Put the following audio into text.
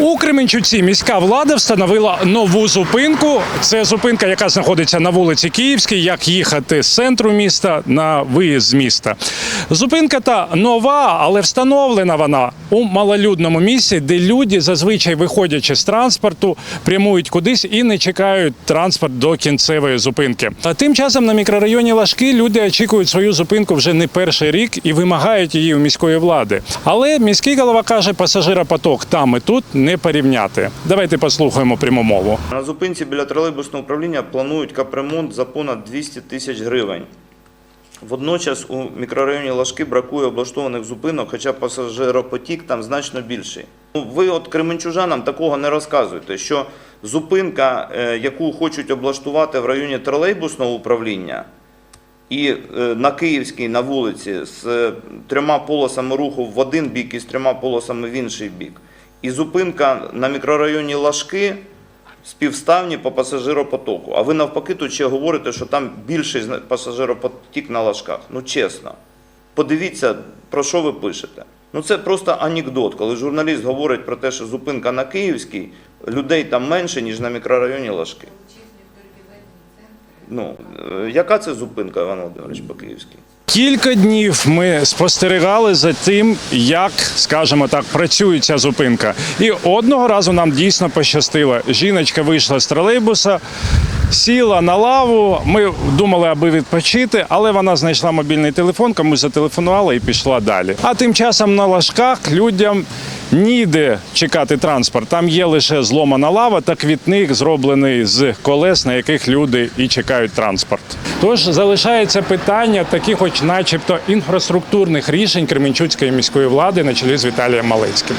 У Кременчуці міська влада встановила нову зупинку. Це зупинка, яка знаходиться на вулиці Київській, як їхати з центру міста на виїзд з міста. Зупинка та нова, але встановлена вона у малолюдному місці, де люди зазвичай виходячи з транспорту, прямують кудись і не чекають транспорт до кінцевої зупинки. А тим часом на мікрорайоні Лашки люди очікують свою зупинку вже не перший рік і вимагають її у міської влади. Але міський голова каже, пасажиропоток там і тут не порівняти. Давайте послухаємо пряму мову. На зупинці біля тролейбусного управління планують капремонт за понад 200 тисяч гривень. Водночас у мікрорайоні Лашки бракує облаштованих зупинок, хоча пасажиропотік там значно більший. Ну, Ви от кременчужанам такого не розказуєте, що зупинка, е, яку хочуть облаштувати в районі тролейбусного управління, і е, на Київській на вулиці з трьома полосами руху в один бік і з трьома полосами в інший бік. І зупинка на мікрорайоні Лашки співставні по пасажиропотоку. А ви навпаки тут ще говорите, що там більший пасажиропотік на Лашках. Ну чесно. Подивіться, про що ви пишете. Ну це просто анекдот, коли журналіст говорить про те, що зупинка на Київській, людей там менше, ніж на мікрорайоні Лашки. Ну, е, яка це зупинка, Іван Володимирович, по Київській? Кілька днів ми спостерігали за тим, як, скажімо так, працює ця зупинка. І одного разу нам дійсно пощастило. Жіночка вийшла з тролейбуса, сіла на лаву. Ми думали, аби відпочити, але вона знайшла мобільний телефон, комусь зателефонувала і пішла далі. А тим часом на лажках людям ніде чекати транспорт. Там є лише зломана лава та квітник, зроблений з колес, на яких люди і чекають транспорт. Тож залишається питання таких, хоч начебто інфраструктурних рішень Кременчуцької міської влади на чолі з Віталієм Малецьким.